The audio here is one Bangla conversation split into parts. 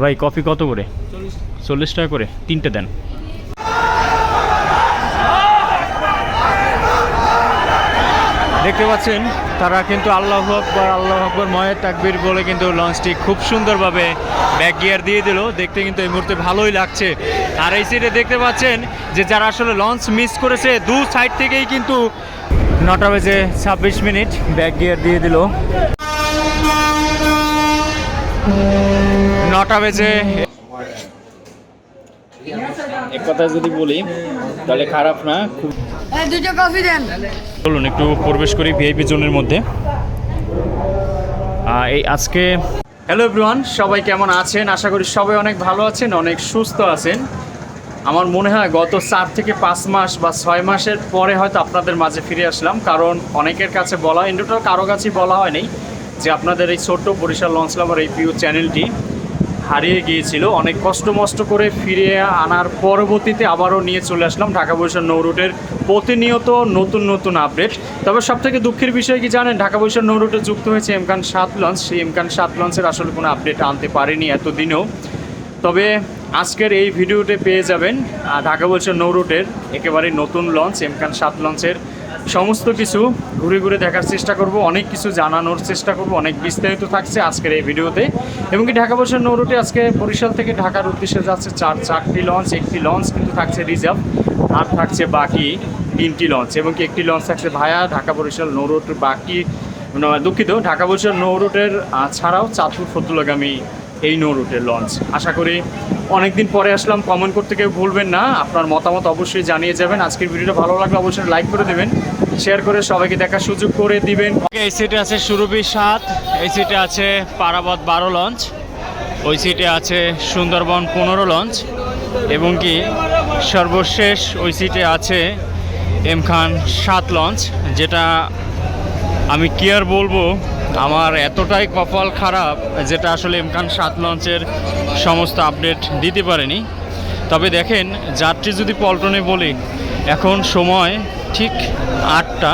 ভাই কফি কত করে? চল্লিশ টাকা। করে। তিনটে দেন। দেখতে পাচ্ছেন তারা কিন্তু আল্লাহ আকবর আল্লাহ আকবর ময়ের তাকবির বলে কিন্তু লঞ্চটি খুব সুন্দরভাবে ব্যাক গিয়ার দিয়ে দিল। দেখতে কিন্তু এই মুহূর্তে ভালোই লাগছে। আর এই সাইডে দেখতে পাচ্ছেন যে যারা আসলে লঞ্চ মিস করেছে দু সাইড থেকেই কিন্তু নটা বেজে ছাব্বিশ মিনিট। ব্যাক গিয়ার দিয়ে দিল। নটা বেজে এক কথা যদি বলি তাহলে খারাপ না খুব এই দুটো কফি দেন। চলুন একটু প্রবেশ করি ভিআইপি জোনের মধ্যে। এই আজকে হ্যালো এভরিওয়ান সবাই কেমন আছেন? আশা করি সবাই অনেক ভালো আছেন অনেক সুস্থ আছেন। আমার মনে হয় গত চার থেকে পাঁচ মাস বা ছয় মাসের পরে হয়তো আপনাদের মাঝে ফিরে আসলাম, কারণ অনেকের কাছে বলা হয় টোটাল কারও কাছেই বলা হয়নি যে আপনাদের এই ছোট্ট বরিশাল লঞ্চ লাভার এই প্রিয় চ্যানেলটি হারিয়ে গিয়েছিল। অনেক কষ্ট মষ্ট করে ফিরে আনার পরবর্তীতে আবারও নিয়ে চলে আসলাম ঢাকা বরিশাল নৌ রুটের প্রতিনিয়ত নতুন নতুন আপডেট তবে সব থেকে দুঃখের বিষয় কি জানেন, ঢাকা বরিশাল নৌ রুটে যুক্ত হয়েছে এমকান সাত লঞ্চ সেই এমকান সাত লঞ্চের আসলে কোনো আপডেট আনতে পারেনি এতদিনেও। তবে আজকের এই ভিডিওতে পেয়ে যাবেন ঢাকা বরিশাল নৌ রুটের একেবারে নতুন লঞ্চ এমকান সাত লঞ্চের সমস্ত কিছু ঘুরে ঘুরে দেখার চেষ্টা করব অনেক কিছু জানানোর চেষ্টা করব অনেক বিস্তারিত থাকছে আজকের এই ভিডিওতে। এবং কি ঢাকা বরিশাল নৌরুটে আজকে বরিশাল থেকে ঢাকার উদ্দেশ্যে যাচ্ছে চার চারটি লঞ্চ একটি লঞ্চ কিন্তু থাকছে রিজার্ভ আর থাকছে বাকি তিনটি লঞ্চ এবং কি একটি লঞ্চ থাকছে ভায়া ঢাকা বরিশাল নৌরুট বাকি দুঃখিত ঢাকা নৌরুটের আহ, ছাড়াও চাঁদপুর ফতুল্লাগামী এই নৌ রুটের লঞ্চ আশা করি অনেকদিন পরে আসলাম কমেন্ট করতে কেউ ভুলবেন না। আপনার মতামত অবশ্যই জানিয়ে যাবেন। আজকের ভিডিওটা ভালো লাগলে অবশ্যই লাইক করে দেবেন শেয়ার করে সবাইকে দেখার সুযোগ করে দিবেন। এই সিটে আছে সুরভি সাত, এই সিটে আছে পারাবত বারো লঞ্চ ওই সিটে আছে সুন্দরবন পনেরো লঞ্চ এবং কি সর্বশেষ ওই সিটে আছে এম খান সাত লঞ্চ যেটা আমি কি আর বলব আমার এতটাই কপাল খারাপ যেটা আসলে ইমকান সাত লঞ্চের সমস্ত আপডেট দিতে পারেনি। তবে দেখেন, যাত্রী যদি পল্টনে বলি, এখন সময় ঠিক আটটা।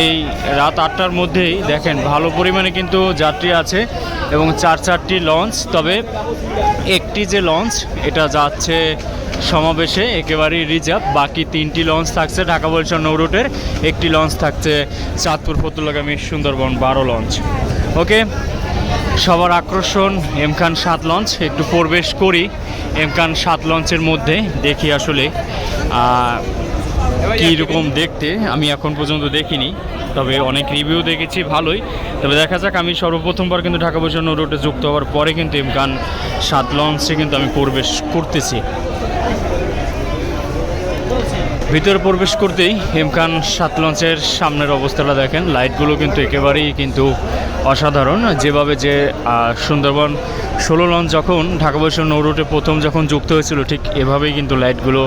এই রাত আটটার মধ্যেই দেখেন, ভালো পরিমাণে কিন্তু যাত্রী আছে এবং চার চারটি লঞ্চ। তবে একটি যে লঞ্চ, এটা যাচ্ছে সমাবেশে একেবারেই রিজার্ভ। বাকি তিনটি লঞ্চ থাকছে ঢাকা বরিশাল নৌ রুটের। একটি লঞ্চ থাকছে চাঁদপুর ফতুল্লাগামী সুন্দরবন বারো লঞ্চ। ওকে, সবার আকর্ষণ এম খান সাত লঞ্চ। একটু প্রবেশ করি। এম খান সাত লঞ্চের মধ্যে দেখি আসলে আহ, কী রকম দেখতে আমি এখন পর্যন্ত দেখিনি তবে অনেক রিভিউ দেখেছি ভালোই। তবে দেখা যাক আমি সর্বপ্রথমবার কিন্তু ঢাকা বরিশাল রোডে যুক্ত হওয়ার পরে কিন্তু গান সাত লঞ্চে কিন্তু আমি প্রবেশ করতেছি। ভিতরে প্রবেশ করতেই এমকান সাত লঞ্চের সামনের অবস্থাটা দেখেন। লাইটগুলো কিন্তু একেবারেই কিন্তু অসাধারণ। যেভাবে যে সুন্দরবন ষোলো লঞ্চ যখন ঢাকা বরিশাল নৌ রুটে প্রথম যখন যুক্ত হয়েছিল, ঠিক এভাবেই কিন্তু লাইটগুলো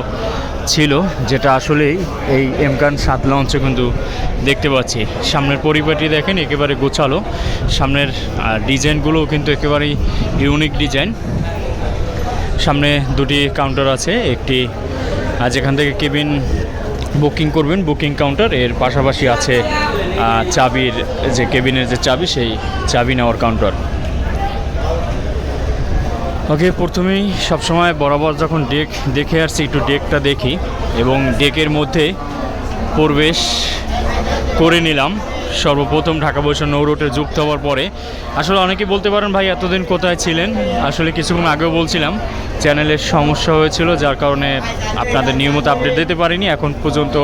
ছিল, যেটা আসলেই এই এমকান সাত লঞ্চে কিন্তু দেখতে পাচ্ছি। সামনের পরিপাটি দেখেন, একেবারে গোছালো। সামনের ডিজাইনগুলোও কিন্তু একেবারেই ইউনিক ডিজাইন সামনে দুটি কাউন্টার আছে, একটি আহ, যেখান থেকে কেবিন বুকিং করবেন বুকিং কাউন্টার। এর পাশাপাশি আছে চাবির যে কেবিনের যে চাবি সেই চাবি নেওয়ার কাউন্টার। ওকে প্রথমেই সবসময় বরাবর যখন ডেক দেখে আসছি একটু ডেকটা দেখি। এবং ডেকের মধ্যে প্রবেশ করে নিলাম। সর্বপ্রথম ঢাকা বরিশাল নৌ রুটে যুক্ত হওয়ার পরে, আসলে অনেকে বলতে পারেন ভাই এতদিন কোথায় ছিলেন? আসলে কিছুক্ষণ আগেও বলছিলাম চ্যানেলের সমস্যা হয়েছিল, যার কারণে আপনাদের নিয়মিত আপডেট দিতে পারিনি, এখন পর্যন্ত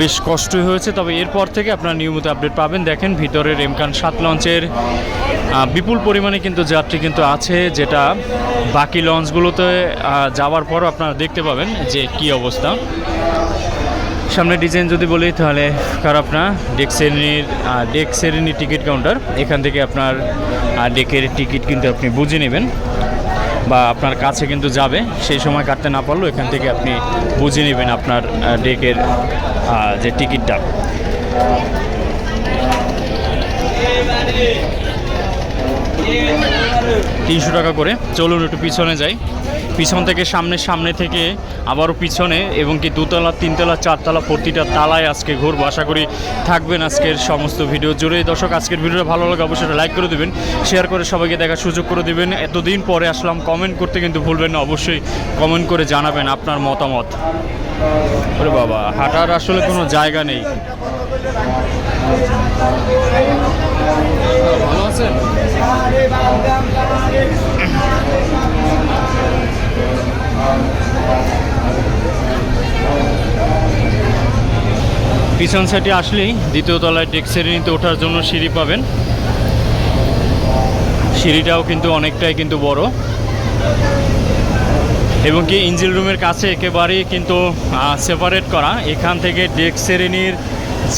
বেশ কষ্টই হয়েছে। তবে এরপর থেকে আপনারা নিয়মিত আপডেট পাবেন। দেখেন ভিতরের এমকান সাত লঞ্চের বিপুল পরিমাণে কিন্তু যাত্রী কিন্তু আছে, যেটা বাকি লঞ্চগুলোতে যাওয়ার পরও আপনারা দেখতে পাবেন যে কি অবস্থা। সামনে ডিজাইন যদি বলি, তাহলে খারাপ না। ডেক শ্রেণির ডেক শ্রেণির টিকিট কাউন্টার এখান থেকে আপনার ডেকের টিকিট কিন্তু আপনি বুঝে নেবেন। বা আপনার কাছে কিন্তু যাবে। সেই সময় কাটতে না পারলেও এখান থেকে আপনি বুঝে নেবেন আপনার ডেকের যে টিকিটটা তিনশো টাকা করে। চলুন একটু পিছনে যাই। পিছন থেকে সামনে সামনে থেকে আবারও পিছনে এবং কি দুতলা, তিনতলা, চারতলা প্রতিটা তালায় আজকে ঘুরবো। আশা করি থাকবেন আজকের সমস্ত ভিডিও জুড়ে। দর্শক, আজকের ভিডিওটা ভালো লাগে অবশ্যই লাইক করে দেবেন শেয়ার করে সবাইকে দেখার সুযোগ করে দেবেন। এতদিন পরে আসলাম কমেন্ট করতে কিন্তু ভুলবেন না, অবশ্যই কমেন্ট করে জানাবেন আপনার মতামত। ওরে বাবা, হাঁটার আসলে কোনো জায়গা নেই। ভালো আছেন? পিছন সাইডে আসলেই দ্বিতীয় তলায় ডেক শ্রেণীতে ওঠার জন্য সিঁড়ি পাবেন। সিঁড়িটাও কিন্তু অনেকটাই কিন্তু বড়। এবং কি ইঞ্জিন রুমের কাছে একেবারেই কিন্তু সেপারেট করা। এখান থেকে ডেক শ্রেণির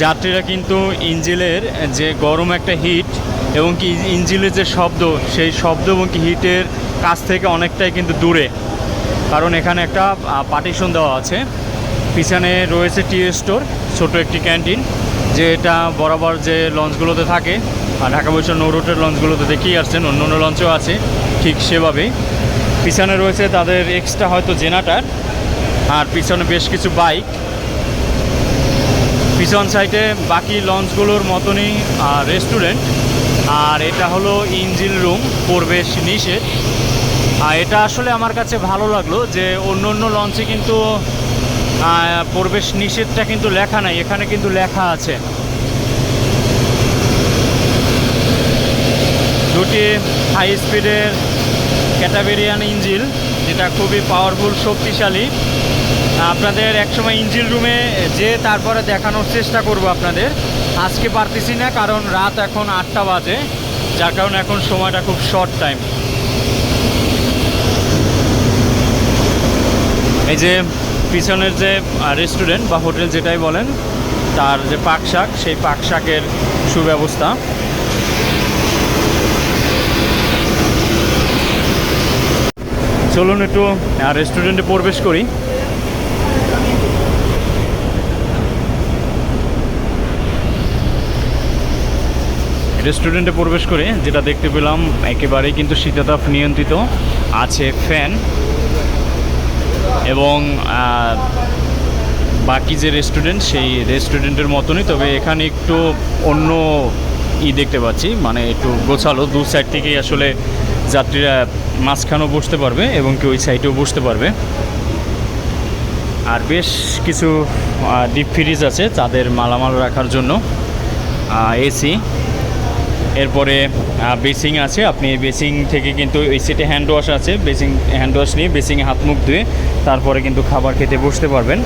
যাত্রীরা কিন্তু ইঞ্জিলের যে গরম একটা হিট এবং কি ইঞ্জিলের যে শব্দ, সেই শব্দ এবং কি হিটের কাছ থেকে অনেকটাই কিন্তু দূরে। কারণ এখানে একটা পার্টিশন দেওয়া আছে। পিছনে রয়েছে টি স্টোর, ছোট একটি ক্যান্টিন যেটা বরাবর যে লঞ্চগুলোতে থাকে, আর ঢাকা বৈশাখ নৌ রুটের লঞ্চগুলোতে দেখেই আসছেন, অন্য অন্য লঞ্চও আছে, ঠিক সেভাবেই। পিছনে রয়েছে তাদের এক্সট্রা হয়তো জেনাটার, আর পিছনে বেশ কিছু বাইক। পিছন সাইডে বাকি লঞ্চগুলোর মতনই রেস্টুরেন্ট, আর এটা হলো ইঞ্জিন রুম, প্রবেশ নিষেধ। আর এটা আসলে আমার কাছে ভালো লাগল যে অন্য অন্য লঞ্চে কিন্তু প্রবেশ নিষেধটা কিন্তু লেখা নাই, এখানে কিন্তু লেখা আছে। দুটি হাই স্পিডের ক্যাটাবেরিয়ান ইঞ্জিল যেটা খুবই পাওয়ারফুল শক্তিশালী। আপনাদের একসময় ইঞ্জিল রুমে যে তারপরে দেখানোর চেষ্টা করব আপনাদের। আজকে পারতেছি না, কারণ রাত এখন আটটা বাজে, যার কারণে এখন সময়টা খুব শর্ট টাইম এই যে পিছনের যে রেস্টুরেন্ট বা হোটেল যেটাই বলেন, তার যে পাক শাক, সেই পাক শাকের সুব্যবস্থা। চলুন একটু রেস্টুরেন্টে প্রবেশ করি। রেস্টুরেন্টে প্রবেশ করে, যেটা দেখতে পেলাম, একেবারেই কিন্তু শীতাতাপ নিয়ন্ত্রিত, আছে ফ্যান এবং বাকি যে রেস্টুরেন্ট সেই রেস্টুরেন্টের মতনই, তবে এখানে একটু অন্য ই দেখতে পাচ্ছি মানে একটু গোছালো, দু সাইড থেকেই আসলে যাত্রীরা মাঝখানেও বসতে পারবে এবং কি ওই সাইডেও বসতে পারবে। আর বেশ কিছু ডিপ ফ্রিজ আছে তাদের মালামাল রাখার জন্য এসি এরপরে বেসিং আছে। আপনি বেসিং থেকে কিন্তু এই সেটে হ্যান্ড ওয়াশ আছে। বেসিং হ্যান্ড ওয়াশ নিয়ে বেসিংয়ে হাত মুখ ধুয়ে তারপরে কিন্তু খাবার খেতে বসতে পারবেন।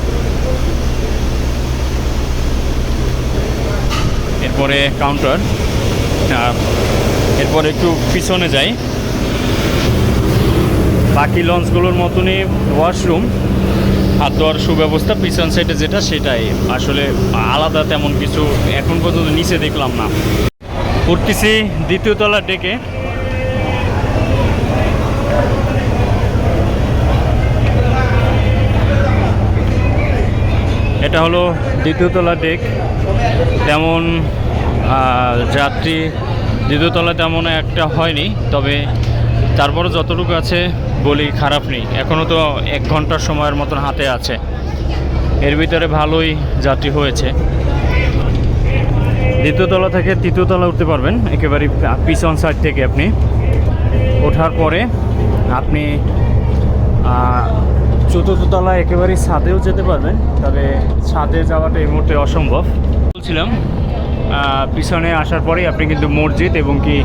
এরপরে কাউন্টার এরপরে একটু পিছনে যাই। বাকি লঞ্চগুলোর মতনই ওয়াশরুম হাত ধোয়ার সুব্যবস্থা, পিছন সাইডে যেটা, সেটাই। আসলে আলাদা তেমন কিছু এখন পর্যন্ত নিচে দেখলাম না। উঠতেছি দ্বিতীয় তলার ডেকে। এটা হলো দ্বিতীয় তলার ডেক। তেমন যাত্রী দ্বিতীয় তলা তেমন একটা হয়নি, তবে তারপরে যতটুকু আছে বলি খারাপ নেই। এখনও তো এক ঘণ্টার সময়ের মতন হাতে আছে। এর ভিতরে ভালোই যাত্রী হয়েছে। দ্বিতীয় তলা থেকে তৃতীয় তলা উঠতে পারবেন। একেবারে পিছন সাইড থেকে আপনি। ওঠার পরে আপনি চতুর্থ তলা একেবারে ছাদেও যেতে পারবেন। তবে ছাদে যাওয়াটা এই মুহূর্তে অসম্ভব। বলছিলাম পিছনে আসার পরেই আপনি কিন্তু মসজিদ এবং কি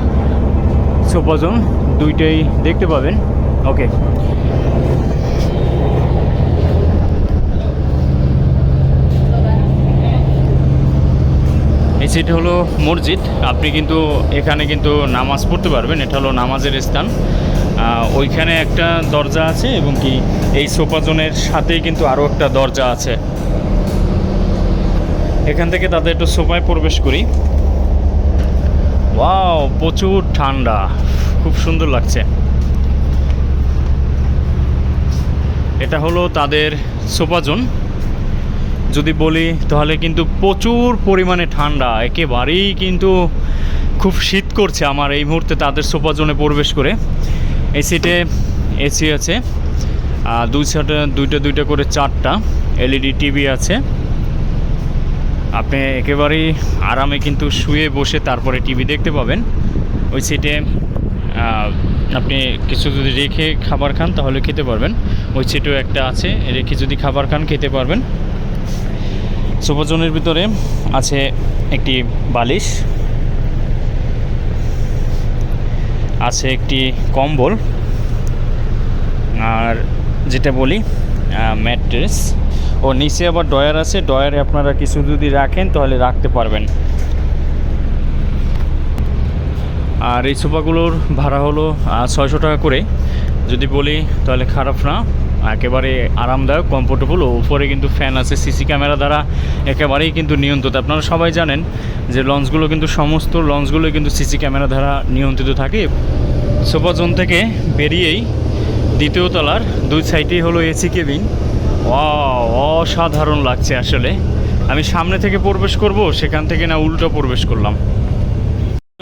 সোপাজন দুইটাই দেখতে পাবেন। ওকে। সেটা হলো মসজিদ। আপনি কিন্তু এখানে কিন্তু নামাজ পড়তে পারবেন। এটা হলো নামাজের স্থান। ওইখানে একটা দরজা আছে এবং কি এই সোপাজনের সাথেই কিন্তু আরও একটা দরজা আছে। এখান থেকে তাদের একটু সোফায় প্রবেশ করি। ওয়াও, প্রচুর ঠান্ডা। খুব সুন্দর লাগছে। এটা হলো তাদের সোফাজন। যদি বলি, তাহলে কিন্তু প্রচুর পরিমাণে ঠান্ডা। একেবারেই কিন্তু খুব শীত করছে আমার এই মুহূর্তে তাদের সোফা জোনে প্রবেশ করে। এই সিটে এসি আছে দুই সাইডে দুইটা দুইটা করে চারটা এলইডি টিভি আছে। আপনি একেবারেই আরামে কিন্তু শুয়ে বসে তারপরে টিভি দেখতে পাবেন। ওই সিটে আপনি কিছু যদি রেখে খাবার খান, তাহলে খেতে পারবেন। ওই সিটেও একটা আছে, রেখে যদি খাবার খান, খেতে পারবেন। সোফাজনের ভিতরে আছে একটি বালিশ, আছে একটি কম্বল, আর যেটা বলি ম্যাট্রেস। ও নিচে আবার ডয়ার আছে ডয়ারে আপনারা কিছু যদি রাখেন তাহলে রাখতে পারবেন। আর এই সোফাগুলোর ভাড়া হলো ছয়শো টাকা করে। যদি বলি তাহলে খারাপ না। একেবারে আরামদায়ক কমফোর্টেবল ও উপরে কিন্তু ফ্যান আছে সিসি ক্যামেরা দ্বারা একেবারেই কিন্তু নিয়ন্ত্রিত। আপনারা সবাই জানেন যে লঞ্চগুলো কিন্তু সমস্ত লঞ্চগুলো কিন্তু সিসি ক্যামেরা দ্বারা নিয়ন্ত্রিত থাকে। সোফা জোন থেকে বেরিয়েই দ্বিতীয় তলার দুই সাইডেই হলো এসি কেবিন অসাধারণ লাগছে আসলে। আমি সামনে থেকে প্রবেশ করব, সেখান থেকে না উল্টো প্রবেশ করলাম।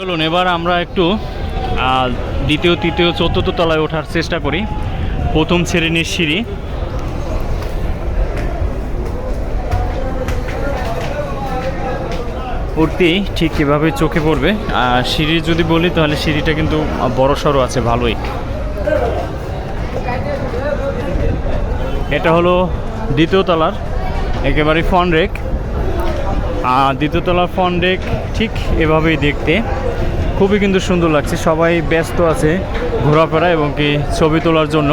চলুন, এবার আমরা একটু দ্বিতীয়, তৃতীয়, চতুর্থ তলায় ওঠার চেষ্টা করি। প্রথম শ্রেণির সিঁড়ি। উঠতেই ঠিক কীভাবে চোখে পড়বে। আর সিঁড়ি যদি বলি, তাহলে সিঁড়িটা কিন্তু বড় সড়ো আছে, ভালোই। এটা হলো দ্বিতীয় তলার, একেবারে ফন রেক আর দ্বিতীয় তলার ফন রেক ঠিক এভাবেই দেখতে। খুবই কিন্তু সুন্দর লাগছে, সবাই ব্যস্ত আছে ঘোরাফেরা এবং কি ছবি তোলার জন্য।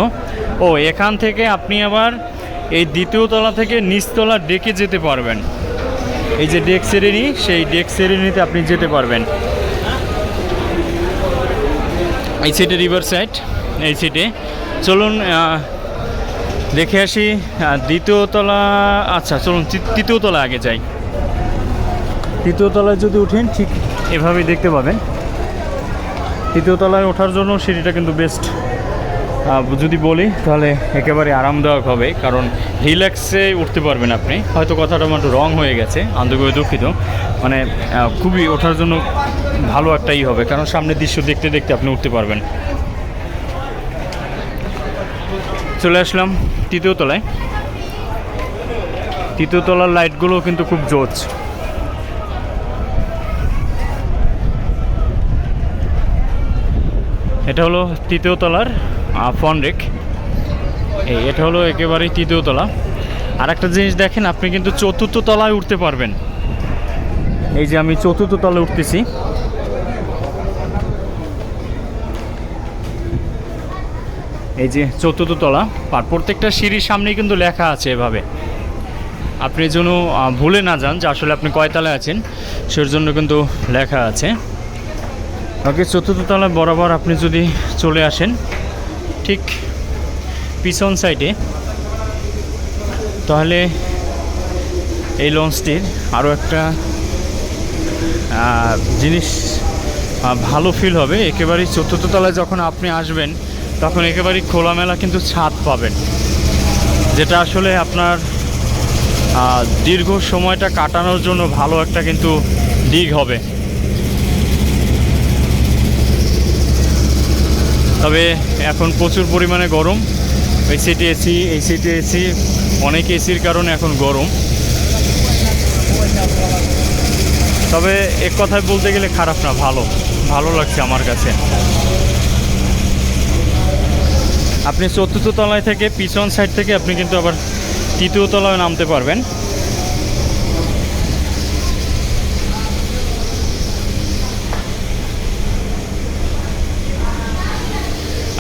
ও, এখান থেকে আপনি আবার এই দ্বিতীয় তলা থেকে নিচতলা ডেকে যেতে পারবেন। এই যে ডেক শ্রেণি সেই ডেক শ্রেণীতে আপনি যেতে পারবেন। এই সিটে রিভার সাইড, এই সিটে। চলুন দেখে আসি দ্বিতীয় তলা আচ্ছা চলুন তৃতীয় তলা আগে যাই। তৃতীয় তলায় যদি উঠেন, ঠিক এভাবেই দেখতে পাবেন। তৃতীয় তলায় ওঠার জন্য সিঁড়িটা কিন্তু বেস্ট যদি বলি, তাহলে একেবারে আরামদায়ক হবে, কারণ রিল্যাক্সে উঠতে পারবেন আপনি। হয়তো কথাটা আমার রং হয়ে গেছে, আন্তরিকভাবে দুঃখিত। মানে খুবই ওঠার জন্য ভালো একটাই হবে, কারণ সামনের দৃশ্য দেখতে দেখতে আপনি উঠতে পারবেন। চলে আসলাম তৃতীয় তলায়। তৃতীয় তলার লাইটগুলো কিন্তু খুব জোচ। এটা হলো তৃতীয় তলার ফন রেক। এই, এটা হলো একেবারেই তৃতীয় তলা। আর একটা জিনিস দেখেন, আপনি কিন্তু চতুর্থ তলায় উঠতে পারবেন। এই যে আমি চতুর্থ তলায় উঠতেছি। এই যে চতুর্থ তলা, আর প্রত্যেকটা সিঁড়ির সামনেই কিন্তু লেখা আছে এভাবে। আপনি যেন ভুলে না যান যে আসলে আপনি কয়তলায় আছেন সের জন্য কিন্তু লেখা আছে। ওকে চতুর্থ তলায় বরাবর আপনি যদি চলে আসেন ঠিক পিছন সাইডে। তাহলে এই লঞ্চটির আরও একটা জিনিস ভালো ফিল হবে। একেবারেই চতুর্থ তলায় যখন আপনি আসবেন, তখন একেবারেই খোলামেলা কিন্তু ছাদ পাবেন। যেটা আসলে আপনার দীর্ঘ সময়টা কাটানোর জন্য ভালো একটা কিন্তু দিক হবে। তবে এখন প্রচুর পরিমাণে গরম। এই সিটি এসি, এই সিটি এসি, অনেক এসির কারণে এখন গরম। তবে এক কথায় বলতে গেলে খারাপ না, ভালো। ভালো লাগছে আমার কাছে। আপনি চতুর্থ তলায় থেকে পিছন সাইড থেকে আপনি কিন্তু আবার তৃতীয় তলায় নামতে পারবেন।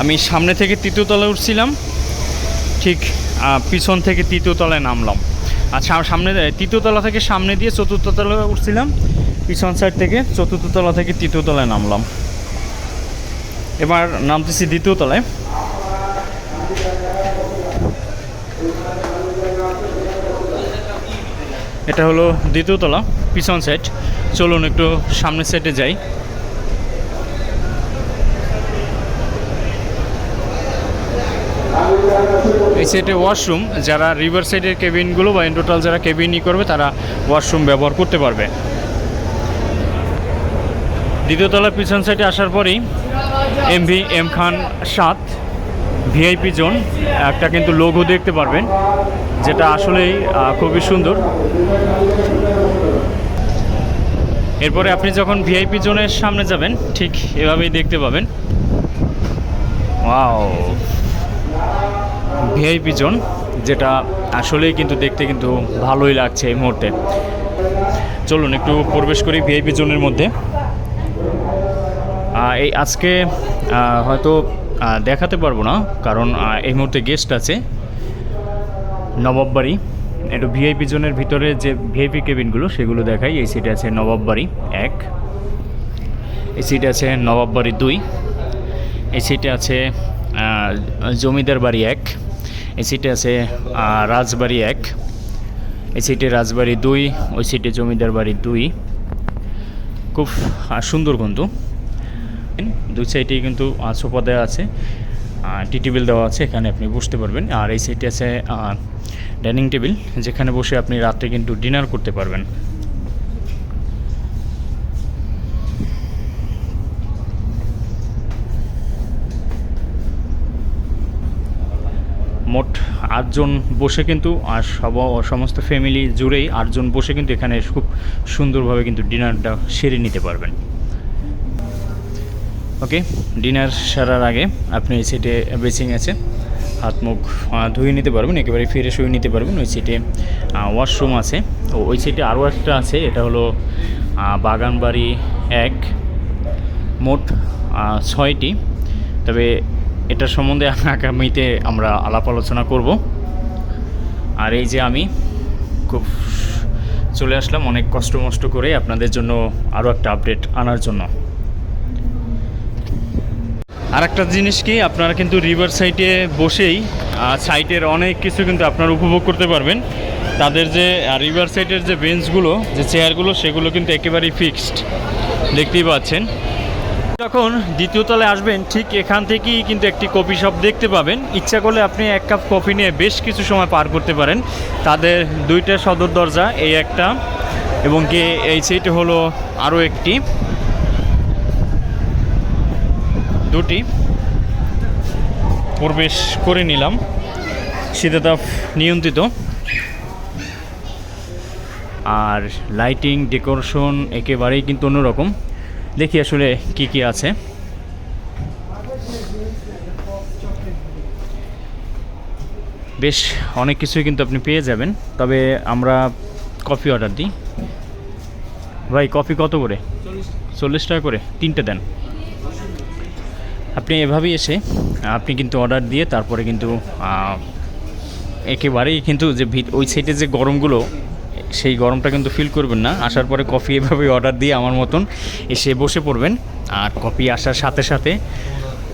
আমি সামনে থেকে তৃতীয় তলায় উঠছিলাম, ঠিক পিছন থেকে তৃতীয় তলায় নামলাম। আচ্ছা সামনে তৃতীয় তলা থেকে সামনে দিয়ে চতুর্থ তলায় উঠছিলাম, পিছন সাইড থেকে চতুর্থ তলা থেকে তৃতীয় তলায় নামলাম। এবার নামতেছি দ্বিতীয় তলায়। এটা হলো দ্বিতীয় তলা, পিছন সাইড চলুন একটু সামনের সাইডে যাই। সাইডে ওয়াশরুম, যারা রিভার সাইডের কেবিনগুলো বা ইন্টোটাল যারা কেবিন ই করবে, তারা ওয়াশরুম ব্যবহার করতে পারবে। দ্বিতীয় তলার পিছন সাইডে আসার পরেই এমভি, এম খান সাত, ভিআইপি জোন, একটা কিন্তু লোগো দেখতে পারবেন, যেটা আসলেই খুবই সুন্দর। এরপরে আপনি যখন ভিআইপি জোনের সামনে যাবেন, ঠিক এভাবেই দেখতে পাবেন। ওয়াও। ভিআইপি জোন যেটা আসলেই কিন্তু দেখতে কিন্তু ভালোই লাগছে এই মুহূর্তে। চলুন, একটু প্রবেশ করি ভিআইপি জোনের মধ্যে। এই আজকে হয়তো দেখাতে পারব না, কারণ এই মুহূর্তে গেস্ট আছে। নবাববাড়ি, একটু ভিআইপি জোনের ভিতরে যে ভিআইপি কেবিনগুলো সেগুলো দেখাই। এই সিটে আছে নবাববাড়ি এক, এই সিটে আছে নবাববাড়ি দুই, এই সিটে আছে জমিদার বাড়ি এক। এই সিটে আছে রাজবাড়ি এক। এই সিটে রাজবাড়ি দুই, ওই সিটে জমিদার বাড়ি দুই। খুব সুন্দর কিন্তু দুই সাইডেই কিন্তু সোফা দেওয়া আছে টি টেবিল দেওয়া আছে, এখানে আপনি বসতে পারবেন। আর এই সাইডে আছে ডাইনিং টেবিল যেখানে বসে আপনি রাত্রে কিন্তু ডিনার করতে পারবেন মোট আটজন বসে কিন্তু, আর সব, সমস্ত ফ্যামিলি জুড়েই আটজন বসে কিন্তু এখানে খুব সুন্দরভাবে কিন্তু ডিনারটা সেরে নিতে পারবেন। ওকে, ডিনার সারার আগে আপনি এই সিটে বেসিং আছে, হাত মুখ ধুয়ে নিতে পারবেন, একেবারে ফ্রেশ হয়ে নিতে পারবেন, ওই সিটে ওয়াশরুম আছে। ও ওই সিটে আরও একটা আছে, এটা হলো বাগানবাড়ি এক, মোট ছয়টি। তবে এটার সম্বন্ধে আগামীতে আমরা আলাপ আলোচনা করব। আর এই যে আমি খুব চলে আসলাম অনেক কষ্ট মষ্ট করে আপনাদের জন্য আরও একটা আপডেট আনার জন্য। আর একটা জিনিস কি, আপনারা কিন্তু রিভার সাইডে বসেই সাইটের অনেক কিছু কিন্তু আপনারা উপভোগ করতে পারবেন। তাদের যে রিভার সাইডের যে বেঞ্চগুলো যে চেয়ারগুলো সেগুলো কিন্তু একেবারেই ফিক্সড দেখতেই পাচ্ছেন। যখন দ্বিতীয় তলায় আসবেন, ঠিক এখান থেকেই কিন্তু একটি কফি শপ দেখতে পাবেন। ইচ্ছা করলে আপনি এক কাপ কফি নিয়ে বেশ কিছু সময় পার করতে পারেন। তাদের দুইটা সদর দরজা, এই একটা, এবং কি এই সাইডে হলো আরও একটি, দুটি। প্রবেশ করে নিলাম। শীতাতাপ নিয়ন্ত্রিত। আর লাইটিং ডেকোরেশন একেবারেই কিন্তু অন্যরকম। দেখি আসলে কি কি আছে। বেশ, অনেক কিছুই কিন্তু আপনি পেয়ে যাবেন, তবে আমরা কফি অর্ডার দিই। ভাই, কফি কত করে? চল্লিশ টাকা করে, তিনটে দেন। আপনি এভাবেই এসে, আপনি কিন্তু অর্ডার দিয়ে তারপরে কিন্তু একেবারেই কিন্তু যে ওই সাইডে যে গরমগুলো সেই গরমটা কিন্তু ফিল করবেন না। আসার পরে কফি এভাবে অর্ডার দিয়ে আমার মতন এসে বসে পড়বেন। আর কফি আসার সাথে সাথে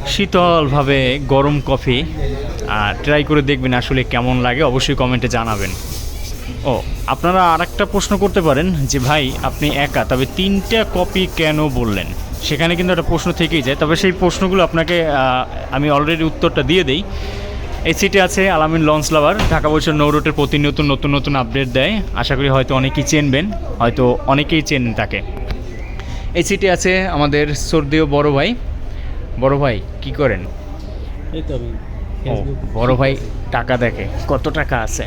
শীতলভাবে গরম কফি আর ট্রাই করে দেখবেন আসলে কেমন লাগে, অবশ্যই কমেন্টে জানাবেন। ও, আপনারা আর একটা প্রশ্ন করতে পারেন যে, ভাই, আপনি একা, তবে তিনটা কপি কেন বললেন? সেখানে কিন্তু একটা প্রশ্ন থেকেই যায়। তবে সেই প্রশ্নগুলো আপনাকে আমি অলরেডি উত্তরটা দিয়ে দেই। এই সিটে আছে আলামিন লঞ্চ লাভার। ঢাকা বছর নৌ রোডের প্রতিনিয়ত নতুন নতুন আপডেট দেয়। আশা করি হয়তো অনেকেই চেনবেন হয়তো অনেকেই চেনেন তাকে। এই সিটে আছে আমাদের সর্দীয় বড় ভাই। বড় ভাই কি করেন? এই তো বড় ভাই টাকা দেখে কত টাকা আছে?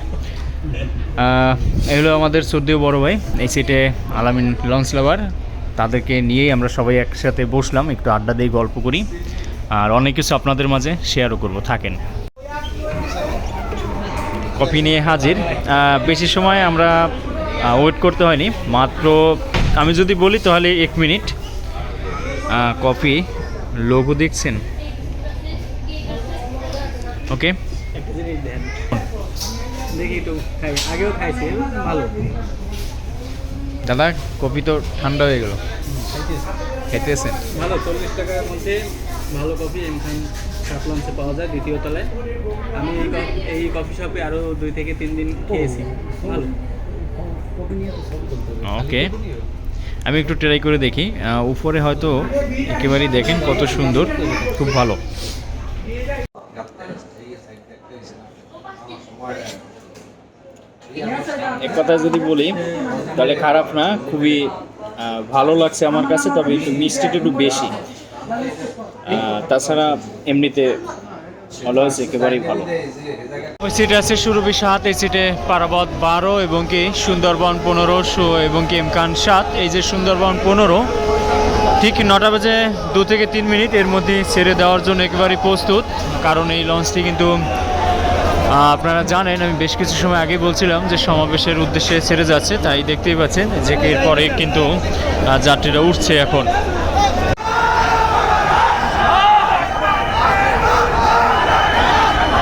এগুলো আমাদের সর্দীয় বড় ভাই। এই সিটে আলামিন লঞ্চ লাভার। তাদেরকে নিয়েই আমরা সবাই একসাথে বসলাম একটু আড্ডা দিয়ে গল্প করি। আর অনেক কিছু আপনাদের মাঝে শেয়ারও করব থাকেন। কফি নিয়ে হাজির। বেশি সময় আমরা ওয়েট করতে হয়নি। মাত্র আমি যদি বলি তাহলে এক মিনিট। কফি লোগো দেখছেন? ওকে দাদা কফি তো ঠান্ডা হয়ে গেল। খেতেছেন ভালো চল্লিশ টাকার মধ্যে ভালো কফি লঞ্চে পাওয়া যায় দ্বিতীয় তলায়। আমি এই এই কফি শপে আরও দুই থেকে তিন দিন খেয়েছি। ভালো। ওকে। আমি একটু ট্রাই করে দেখি। উপরে হয়তো একেবারেই দেখেন কত সুন্দর, খুব ভালো। এক কথা যদি বলি, তাহলে খারাপ না, খুবই ভালো লাগছে আমার কাছে, তবে একটু মিষ্টিটা একটু বেশি। তাছাড়া এমনিতে আছে, একেবারেই ভালো। ওই সিট আছে সুরভি সাত এই সিটে পারাবত বারো এবং কি সুন্দরবন পনেরো এবং কি এমকান সাত। এই যে সুন্দরবন পনেরো, ঠিক নটা বাজে দু থেকে তিন মিনিট, এর মধ্যে ছেড়ে দেওয়ার জন্য একেবারেই প্রস্তুত। কারণ এই লঞ্চটি কিন্তু আপনারা জানেন, আমি বেশ কিছু সময় আগে বলছিলাম যে সমাবেশের উদ্দেশ্যে ছেড়ে যাচ্ছে, তাই দেখতেই পাচ্ছেন যে এরপরে কিন্তু যাত্রীরা উঠছে এখন।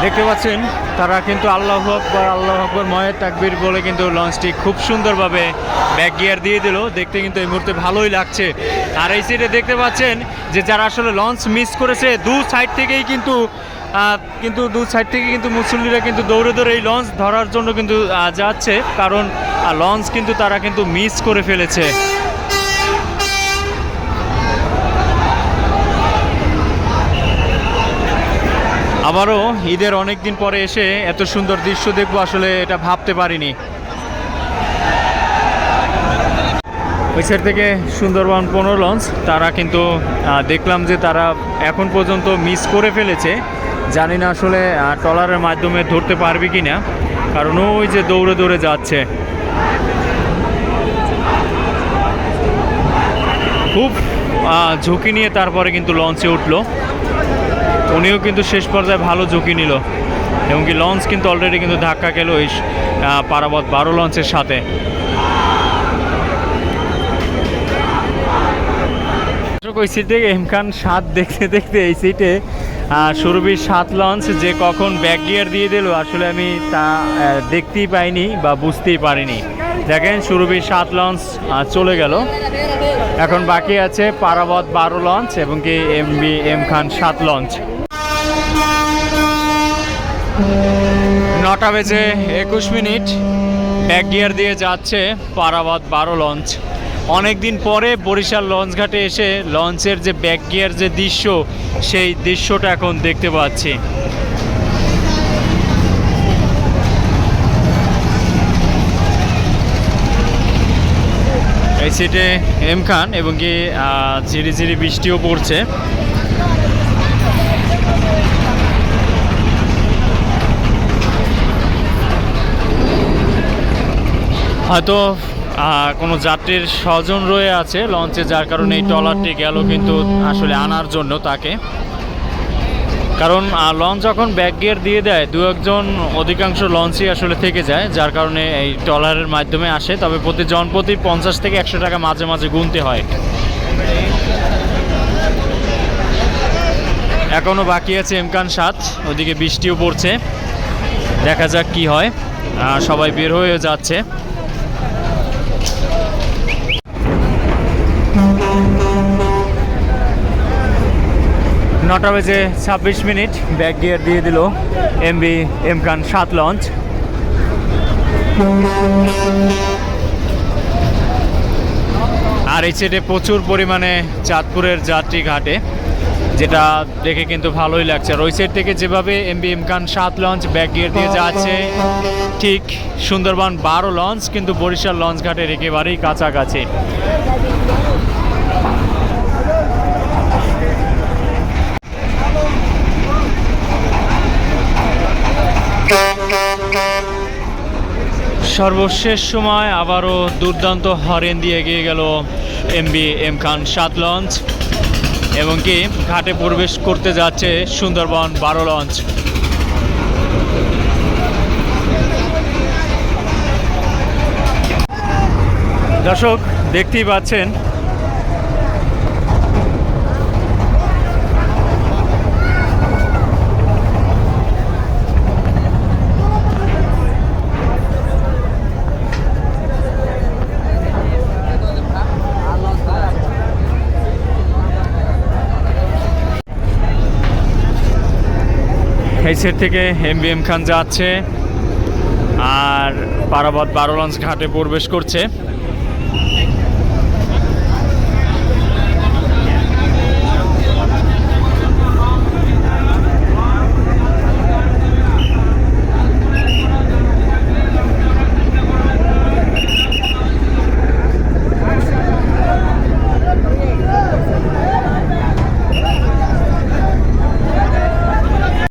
দেখতে পাচ্ছেন, তারা কিন্তু আল্লাহ আকবর আল্লাহ আকবর ময়ের তাকবির বলে কিন্তু লঞ্চটি খুব সুন্দরভাবে ব্যাক গিয়ার দিয়ে দিল। দেখতে কিন্তু এই মুহূর্তে ভালোই লাগছে। আর এই সাইডে দেখতে পাচ্ছেন যে যারা আসলে লঞ্চ মিস করেছে, দু সাইড থেকেই কিন্তু কিন্তু দু সাইড থেকে কিন্তু মুসল্লিরা কিন্তু দৌড়ে দৌড়ে এই লঞ্চ ধরার জন্য কিন্তু যাচ্ছে। কারণ লঞ্চ কিন্তু তারা কিন্তু মিস করে ফেলেছে। আবারও ঈদের অনেক দিন পরে এসে এত সুন্দর দৃশ্য দেখব, আসলে এটা ভাবতে পারিনি। ওই থেকে সুন্দরবন পনেরো লঞ্চ, তারা কিন্তু দেখলাম যে তারা এখন পর্যন্ত মিস করে ফেলেছে। জানি না আসলে ট্রলারের মাধ্যমে ধরতে পারবে কি না কারণ ওই যে দৌড়ে দৌড়ে যাচ্ছে। খুব ঝুঁকি নিয়ে তারপরে কিন্তু লঞ্চে উঠল। উনিও কিন্তু শেষ পর্যায়ে ভালো ঝুঁকি নিল। এবং কি লঞ্চ কিন্তু অলরেডি কিন্তু ধাক্কা খেলো এই পারাবত বারো লঞ্চের সাথে। ওই সিটে থেকে এমকান সাত দেখতে দেখতে এই সিটে সুরভির সাত লঞ্চ যে কখন ব্যাক গিয়ার দিয়ে দিল, আসলে আমি তা দেখতেই পাইনি বা বুঝতেই পারিনি। দেখেন সুরভির সাত লঞ্চ চলে গেল। এখন বাকি আছে পারাবত বারো লঞ্চ এবং কি এম বি এম খান সাত লঞ্চ। নটা বেজে একুশ মিনিট। ব্যাক গিয়ার দিয়ে যাচ্ছে পারাবাদ বারো লঞ্চ অনেক দিন পরে বরিশাল লঞ্চ ঘাটে এসে লঞ্চের যে ব্যাক গিয়ার যে দৃশ্য সেই দৃশ্যটা এখন দেখতে পাচ্ছি। এই সিটে এম খান এবং কি আহ, ঝিরি ঝিরি বৃষ্টিও পড়ছে। হয়তো কোনো যাত্রীর স্বজন রয়ে আছে লঞ্চে, যার কারণে এই ট্রলারটি গেল কিন্তু আসলে আনার জন্য তাকে। কারণ লঞ্চ যখন ব্যাক গিয়ার দিয়ে দেয়, দু একজন অধিকাংশ লঞ্চই আসলে থেকে যায়, যার কারণে এই ট্রলারের মাধ্যমে আসে। তবে প্রতি জন প্রতি পঞ্চাশ থেকে একশো টাকা মাঝে মাঝে গুনতে হয়। এখনও বাকি আছে এমকান সাত, ওদিকে বৃষ্টিও পড়ছে। দেখা যাক কি হয়। সবাই বের হয়ে যাচ্ছে। নটা বেজে ছাব্বিশ মিনিট। ব্যাক গিয়ার দিয়ে দিল এমবি এমকান সাত লঞ্চ। আর এই সাইডে প্রচুর পরিমাণে চাঁদপুরের যাত্রী ঘাটে, যেটা দেখে কিন্তু ভালোই লাগছে। আর ওই সাইড থেকে যেভাবে এমবি এমকান সাত লঞ্চ ব্যাক গিয়ার দিয়ে যাচ্ছে, ঠিক সুন্দরবন বারো লঞ্চ, কিন্তু বরিশাল লঞ্চ ঘাটের একেবারেই কাছাকাছি। সর্বশেষ সময় আবারও দুর্দান্ত হরেন দিয়ে এগিয়ে গেল এমবি, এম খান, সাত লঞ্চ। এবং কি, ঘাটে প্রবেশ করতে যাচ্ছে সুন্দরবন বারো লঞ্চ। দর্শক, দেখতেই পাচ্ছেন এই থেকে এম বি এম খান যাচ্ছে আর পারাবাদ বারো লঞ্চ ঘাটে প্রবেশ করছে।